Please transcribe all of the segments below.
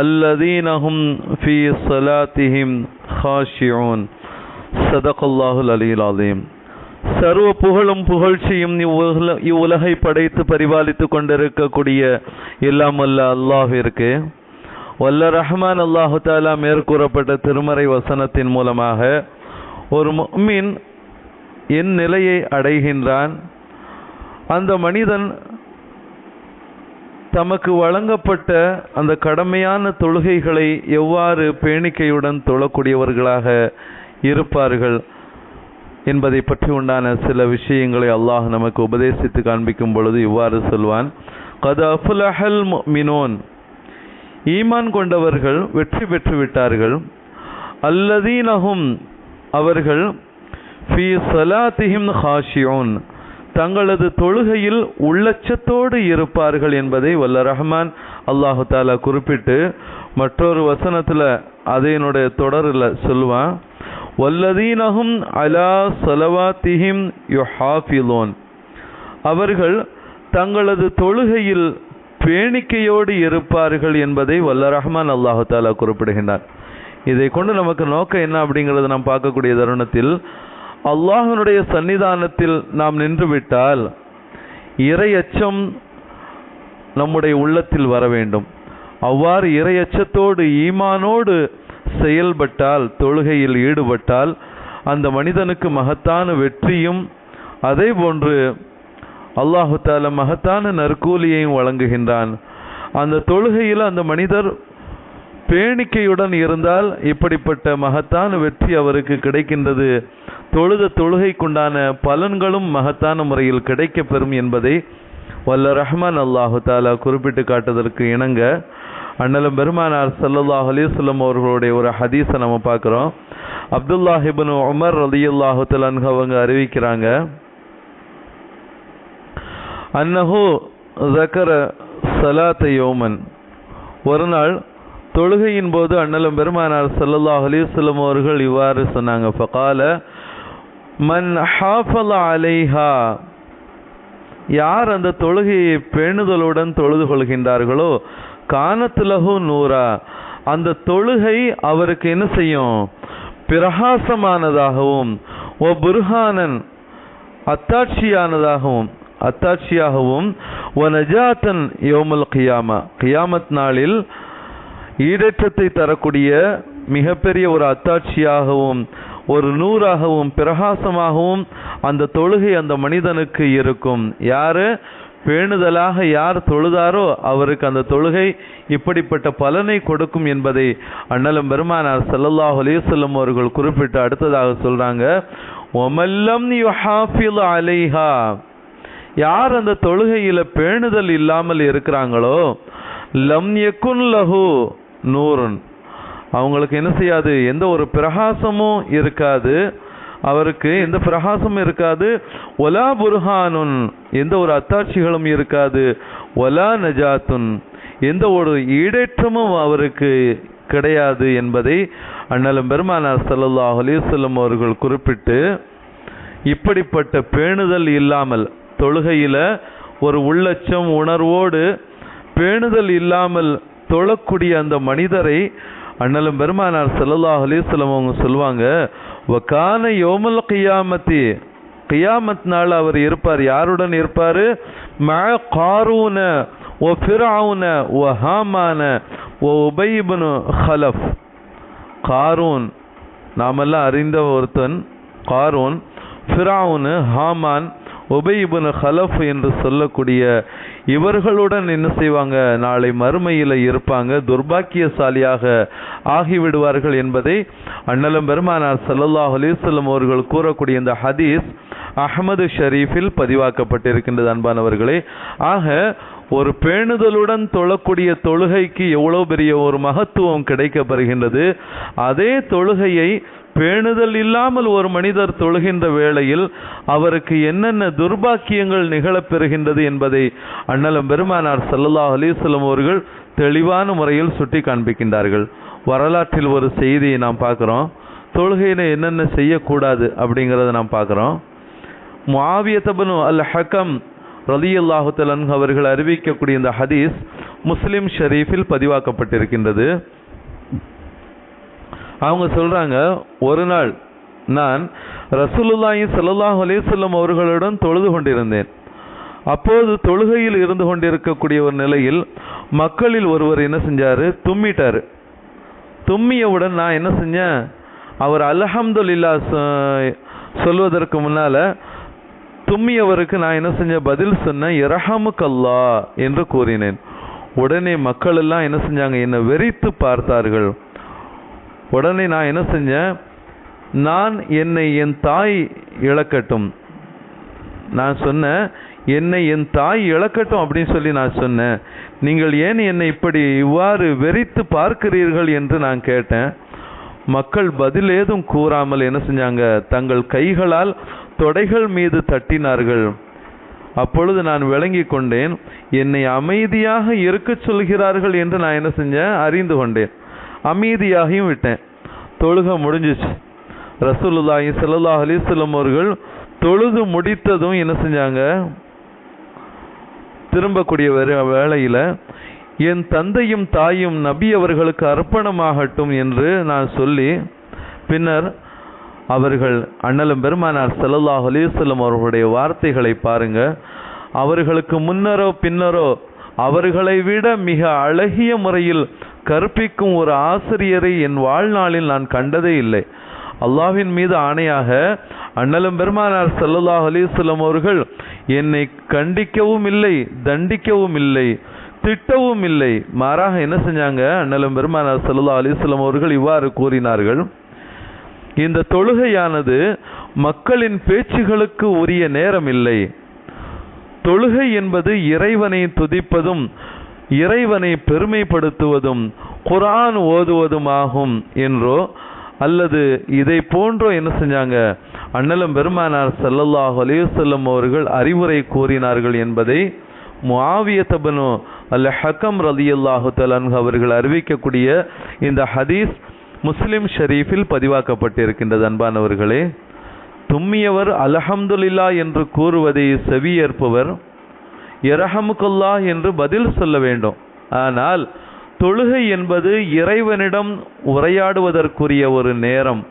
அல்லதீனஹும் ஃபி சலாத்திஹிம் ஹாஷியோன் சதகல்லாஹுல் அலில் அலீம் சர்வ புகழும் புகழ்ச்சியும் இவ்வுல இவ்வுலகை படைத்து பரிபாலித்து கொண்டிருக்கக்கூடிய எல்லாம் அல்ல இருக்கு வல்ல ரஹ்மான் அல்லாஹு தாலா மேற்கூறப்பட்ட திருமறை வசனத்தின் மூலமாக ஒரு மீன் என் நிலையை அடைகின்றான் அந்த மனிதன் தமக்கு வழங்கப்பட்ட அந்த கடமையான தொழுகைகளை எவ்வாறு பேணிக்கையுடன் தொழக்கூடியவர்களாக இருப்பார்கள் என்பதை பற்றி உண்டான சில விஷயங்களை அல்லாஹ் நமக்கு உபதேசித்து காண்பிக்கும் பொழுது இவ்வாறு சொல்வான் கத அஃபுலஹல் மினோன் ஈமான் கொண்டவர்கள் வெற்றி பெற்று விட்டார்கள் அல்லதீனகும் அவர்கள் ஃபி சலாத்திஹிம் ஹாஷியோன் தங்களது தொழுகையில் உள்ளச்சத்தோடு இருப்பார்கள் என்பதை வல்ல ரஹ்மான் அல்லாஹு தாலா குறிப்பிட்டு மற்றொரு வசனத்தில் அதனுடைய தொடரில் சொல்லுவான் வல்லதீனகும் அலா சலவாத்திஹிம் யுஹாஃபிலோன். அவர்கள் தங்களது தொழுகையில் பேணிக்கையோடு இருப்பார்கள் என்பதை வல்ல ரஹ்மான் அல்லாஹு தாலா குறிப்பிடுகின்றார். இதை கொண்டு நமக்கு நோக்கம் என்ன அப்படிங்கிறத நாம் பார்க்கக்கூடிய தருணத்தில் அல்லாஹனுடைய சன்னிதானத்தில் நாம் நின்றுவிட்டால் இறையச்சம் நம்முடைய உள்ளத்தில் வர வேண்டும். அவ்வாறு இறையச்சத்தோடு ஈமானோடு செயல்பட்டால் தொழுகையில் ஈடுபட்டால் அந்த மனிதனுக்கு மகத்தான வெற்றியும் அதே போன்று அல்லாஹு தால மகத்தான நற்கூலியையும் வழங்குகின்றான். அந்த தொழுகையில் அந்த மனிதர் பேணிக்கையுடன் இருந்தால் இப்படிப்பட்ட மகத்தான வெற்றி அவருக்கு கிடைக்கின்றது. தொழுத தொழுகைக்குண்டான பலன்களும் மகத்தான முறையில் கிடைக்க பெறும் என்பதை வல்ல ரஹ்மான் அல்லாஹு தாலா குறிப்பிட்டு காட்டுவதற்கு இணங்க அண்ணலும் பெருமானார் சல்லல்லாஹ் அலிஸ்லம் அவர்களுடைய ஒரு ஹதீஸை நம்ம பார்க்குறோம். அப்துல்லாஹிபின் உமர் அலி அல்லாஹு தலன்க அவங்க அறிவிக்கிறாங்க அன்னஹு ஜக்கர சலாத்த யோமன். ஒரு நாள் தொழுகையின் போது அண்ணலும் பெருமானார் சல்லல்லாஹ் அலிசல்லம் அவர்கள் இவ்வாறு சொன்னாங்க. ஃபகால மன் ஹாஃபல் அலைஹா யார் அந்த தொழுகையை பேணுதலுடன் தொழுது கொள்கின்றார்களோ கானத்துலகு நூறா அந்த தொழுகை அவருக்கு என்ன செய்யும்? பிரகாசமானதாகவும் ஓ புருஹானன் அத்தாட்சியானதாகவும் அத்தாட்சியாகவும் ஓ நஜாத்தன் யோமல் கியாமா கியாமத் நாளில் ஈடேற்றத்தை தரக்கூடிய மிகப்பெரிய ஒரு அத்தாட்சியாகவும் ஒரு நூறாகவும் பிரகாசமாகவும் அந்த தொழுகை அந்த மனிதனுக்கு இருக்கும். யாரு? பேணுதலாக யார் தொழுதாரோ அவருக்கு அந்த தொழுகை இப்படிப்பட்ட பலனை கொடுக்கும் என்பதை அண்ணலும் பெருமானார் சல்லல்லாஹ் அலிசல்லம் அவர்கள் குறிப்பிட்டு அடுத்ததாக சொல்றாங்க ஒமல்லம் அலைஹா. யார் அந்த தொழுகையில பேணுதல் இல்லாமல் இருக்கிறாங்களோ லம் எக்குன் லஹு. நூறுன். அவங்களுக்கு என்ன செய்யாது? எந்த ஒரு பிரகாசமும் இருக்காது. அவருக்கு எந்த பிரகாசமும் இருக்காது. ஒலா புர்ஹானுன் எந்த ஒரு அத்தாட்சிகளும் இருக்காது. ஒலா நஜாத்துன் எந்த ஒரு ஈடேற்றமும் அவருக்கு கிடையாது என்பதை அண்ணலும் பெருமானார் சல்லாஹ் அலிசல்லம் அவர்கள் குறிப்பிட்டு இப்படிப்பட்ட பேணுதல் இல்லாமல் தொழுகையில் ஒரு உள்ளச்சம் உணர்வோடு பேணுதல் இல்லாமல் தொழக்கூடிய அந்த மனிதரை அண்ணலும் பெருமானார் செல்லல்லா அலிஸ்லம் அவங்க சொல்லுவாங்க வக்கான யோமல் கியாமத்தி. கியாமத் நாள் அவர் இருப்பார். யாருடன் இருப்பார்? ம காரூன ஓ ஃபிரவுன ஓ ஹாமான ஓ உபைபனு ஹலஃப். காரூன் நாமெல்லாம் அறிந்த ஒருத்தன் காரூன் ஃபிராவுனு ஹாமான் உபைபுன் ஹலஃப் என்று சொல்லக்கூடிய இவர்களுடன் என்ன செய்வாங்க? நாளை மறுமையில் இருப்பாங்க. துர்பாக்கியசாலியாக ஆகிவிடுவார்கள் என்பதை அண்ணலம் பெருமானார் சல்லல்லாஹ் அலிசல்லம் அவர்கள் கூறக்கூடிய இந்த ஹதீஸ் அஹமது ஷரீஃபில் பதிவாக்கப்பட்டிருக்கின்றது அன்பானவர்களே. ஆக ஒரு பேணுதலுடன் தொழக்கூடிய தொழுகைக்கு எவ்வளோ பெரிய ஒரு மகத்துவம் கிடைக்கப்படுகின்றது? அதே தொழுகையை பேணுதல் இல்லாமல் ஒரு மனிதர் தொழுகின்ற வேளையில் அவருக்கு என்னென்ன துர்பாக்கியங்கள் நிகழப்பெறுகின்றது என்பதை அண்ணலம் பெருமானார் சல்லல்லா அலிஸ்லம் அவர்கள் தெளிவான முறையில் சுட்டி காண்பிக்கின்றார்கள். வரலாற்றில் ஒரு செய்தியை நாம் பார்க்குறோம். தொழுகையில என்னென்ன செய்யக்கூடாது அப்படிங்கிறத நாம் பார்க்குறோம். மாவியத்தபனு அல் ஹக்கம் ரலியல்லாஹு தலன் அவர்கள் அறிவிக்கக்கூடிய இந்த ஹதீஸ் முஸ்லிம் ஷரீஃபில் பதிவாக்கப்பட்டிருக்கின்றது. அவங்க சொல்றாங்க ஒரு நாள் நான் ரசூலுல்லாஹி சல்லாஹ் அலிசல்லம் அவர்களுடன் தொழுது கொண்டிருந்தேன். அப்போது தொழுகையில் இருந்து கொண்டிருக்கக்கூடிய ஒரு நிலையில் மக்களில் ஒருவர் என்ன செஞ்சாரு? தும்மிட்டாரு. தும்மியவுடன் நான் என்ன செஞ்சேன்? அவர் அலஹம்துல்லா சொல்வதற்கு முன்னால தும்மியவருக்கு நான் என்ன செஞ்சேன்? பதில் சொன்னேன் இரஹமுக்கல்லா என்று கூறினேன். உடனே மக்கள் எல்லாம் என்ன செஞ்சாங்க? என்னை வெறித்து பார்த்தார்கள். உடனே நான் என்ன செஞ்சேன்? நான் என்னை என் தாய் இழக்கட்டும். நான் சொன்னேன் என்னை என் தாய் இழக்கட்டும் அப்படின்னு சொல்லி நான் சொன்னேன். நீங்கள் ஏன் என்னை இப்படி இவ்வாறு வெறித்து பார்க்கிறீர்கள்? என்று நான் கேட்டேன். மக்கள் பதில் ஏதும் கூறாமல் என்ன செஞ்சாங்க? தங்கள் கைகளால் தொடைகள் மீது தட்டினார்கள். அப்பொழுது நான் விளங்கி கொண்டேன் என்னை அமைதியாக இருக்கச் சொல்கிறார்கள் என்று நான் என்ன செஞ்சேன்? அறிந்து கொண்டேன். அமைதியாகியும் விட்டேன். தொழுக முடிஞ்சிச்சு. ரசூலுல்லாஹி சல்லா அலிஸ்லம் அவர்கள் தொழுது முடித்ததும் என்ன செஞ்சாங்க? திரும்பக்கூடிய வேளையில் என் தந்தையும் தாயும் நபி அவர்களுக்கு அர்ப்பணமாகட்டும் என்று நான் சொல்லி பின்னர் அவர்கள் அண்ணலும் பெருமானார் செல்லல்லாஹ் அலிசல்லம் அவர்களுடைய வார்த்தைகளை பாருங்க. அவர்களுக்கு முன்னரோ பின்னரோ அவர்களை விட மிக அழகிய முறையில் கற்பிக்கும் ஒரு ஆசிரியரை என் வாழ்நாளில் நான் கண்டதே இல்லை. அல்லாஹ்வின் மீது ஆணையாக அண்ணலும் பெருமானார் ஸல்லல்லாஹு அலைஹி அவர்கள் என்னை கண்டிக்கவும் இல்லை தண்டிக்கவும் இல்லை திட்டவும் இல்லை. மாறாக என்ன செஞ்சாங்க? அண்ணலும் பெருமானார் ஸல்லல்லாஹு அலைஹி அவர்கள் இவ்வாறு கூறினார்கள். இந்த தொழுகையானது மக்களின் பேச்சுகளுக்கு உரிய நேரம் இல்லை தொழுகை என்பது இறைவனை துதிப்பதும் இறைவனை பெருமைப்படுத்துவதும் குர்ஆன் ஓதுவதுமாகும் என்றோ அல்லது இதை போன்றோ என்ன செஞ்சாங்க? அண்ணலம் பெருமானார் ஸல்லல்லாஹு அலையுசல்லம் அவர்கள் அறிவுரை கூறினார்கள் என்பதை முஆவியத்தபனு அல் ஹக்கம் ரலியல்லாஹு தஆலா அவர்கள் அறிவிக்கக்கூடிய இந்த ஹதீஸ் முஸ்லிம் ஷரீஃபில் பதிவாக்கப்பட்டிருக்கின்றது அன்பானவர்களே. தும்மியவர் அலஹம்துல்லா என்று கூறுவதை செவியேற்பவர் இரஹமுக்குல்லா என்று பதில் சொல்ல வேண்டும். ஆனால் தொழுகை என்பது இறைவனிடம் உரையாடுவதற்குரிய ஒரு நேரம்.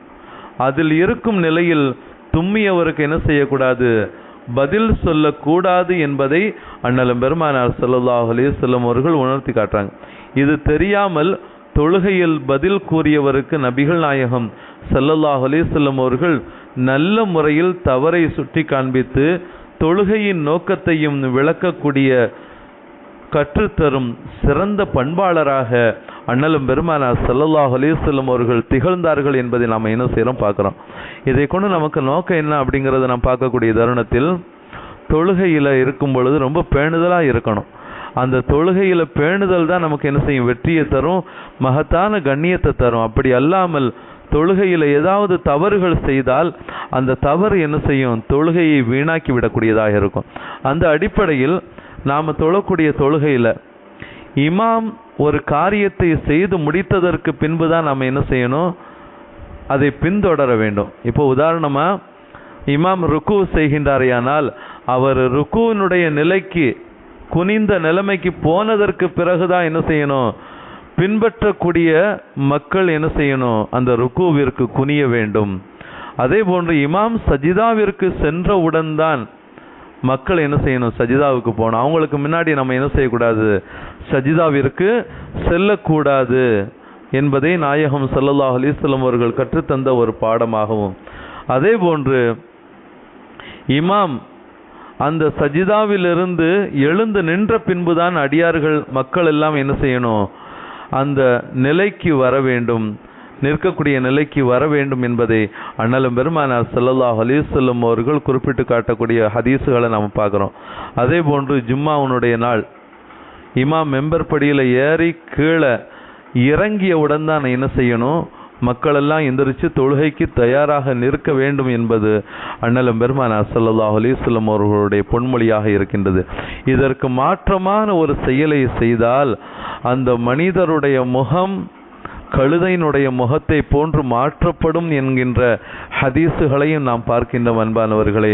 அதில் இருக்கும் நிலையில் தும்மியவருக்கு என்ன செய்யக்கூடாது? பதில் சொல்லக்கூடாது என்பதை அண்ணலும் பெருமானார் சல்லாஹ் அலி வஸல்லம் அவர்கள் உணர்த்தி காட்டுறாங்க. இது தெரியாமல் தொழுகையில் பதில் கூறியவருக்கு நபிகள் நாயகம் சல்லல்லாஹ் அலைஹி அவர்கள் நல்ல முறையில் தவறை சுட்டி காண்பித்து தொழுகையின் நோக்கத்தையும் விளக்கக்கூடிய கற்றுத்தரும் சிறந்த பண்பாளராக அண்ணலும் பெருமானார் ஸல்லல்லாஹு அலைஹி அவர்கள் திகழ்ந்தார்கள் என்பதை நாம் என்ன செய்கிறோம் பார்க்குறோம். இதை கொண்டு நமக்கு நோக்கம் என்ன அப்படிங்கிறத நாம் பார்க்கக்கூடிய தருணத்தில் தொழுகையில் இருக்கும் பொழுது ரொம்ப பேணுதலாக இருக்கணும். அந்த தொழுகையில் பேணுதல் தான் நமக்கு என்ன செய்யும்? வெற்றியை தரும் மகத்தான கண்ணியத்தை தரும். அப்படி அல்லாமல் தொழுகையில் ஏதாவது தவறுகள் செய்தால் அந்த தவறு என்ன செய்யும்? தொழுகையை வீணாக்கி விடக்கூடியதாக இருக்கும். அந்த அடிப்படையில் நாம் தொழக்கூடிய தொழுகையில் இமாம் ஒரு காரியத்தை செய்து முடித்ததற்கு பின்பு தான் நாம் என்ன செய்யணும்? அதை பின்தொடர வேண்டும். இப்போ உதாரணமாக இமாம் ருக்கு செய்கின்றாரையானால் அவர் ருக்குவினுடைய நிலைக்கு குனிந்த நிலைமைக்கு போனதற்கு பிறகுதான் என்ன செய்யணும்? பின்பற்றக்கூடிய மக்கள் என்ன செய்யணும்? அந்த ருக்குவிற்கு குனிய வேண்டும். அதே போன்று இமாம் சஜிதாவிற்கு சென்றவுடன் தான் மக்கள் என்ன செய்யணும்? சஜிதாவுக்கு போகணும். அவங்களுக்கு முன்னாடி நம்ம என்ன செய்யக்கூடாது? சஜிதாவிற்கு செல்லக்கூடாது என்பதை நாயகம் சல்லல்லாஹ் அலிஸ்லம் அவர்கள் கற்றுத்தந்த ஒரு பாடமாகவும். அதே போன்று இமாம் அந்த சஜிதாவிலிருந்து எழுந்து நின்ற பின்புதான் அடியார்கள் மக்கள் எல்லாம் என்ன செய்யணும்? அந்த நிலைக்கு வர வேண்டும். நிற்கக்கூடிய நிலைக்கு வர வேண்டும் என்பதை அண்ணலும் பெருமானார் ஸல்லல்லாஹு அலைஹி அவர்கள் குறிப்பிட்டு காட்டக்கூடிய ஹதீஸுகளை நாம் பார்க்குறோம். அதே போன்று ஜும்மாவுனுடைய நாள். இமாம் மெம்பர் படியில் ஏறி கீழே இறங்கியவுடன் தான் என்ன செய்யணும்? மக்கள் எல்லாம் எந்திரிச்சு தொழுகைக்கு தயாராக நிற்க வேண்டும் என்பது அண்ணலம் பெருமானார் ஸல்லல்லாஹு அலிஸ்லம் அவர்களுடைய பொன்மொழியாக இருக்கின்றது. இதற்கு மாற்றமான ஒரு செயலை செய்தால் அந்த மனிதருடைய முகம் கழுதையினுடைய முகத்தை போன்று மாற்றப்படும் என்கின்ற ஹதீஸுகளையும் நாம் பார்க்கின்றோம் அன்பானவர்களே.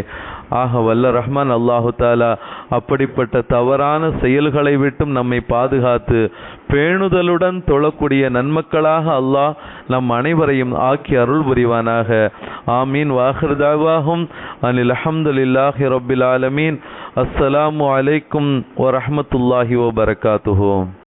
ஆக வல்ல ரஹ்மான் அல்லாஹு தாலா அப்படிப்பட்ட தவறான செயல்களை விட்டும் நம்மை பாதுகாத்து பேணுதலுடன் தொழக்கூடிய நன்மக்களாக அல்லாஹ் நம் அனைவரையும் ஆக்கி அருள் புரிவானாக. ஆமீன். வாஹிருதாவாகும் அனில் அஹமதுல்லாஹி ரபில் ஆலமீன். அஸ்ஸலாமு அலைக்கும் வரஹ்மத்துல்லாஹி வபரகாத்துஹு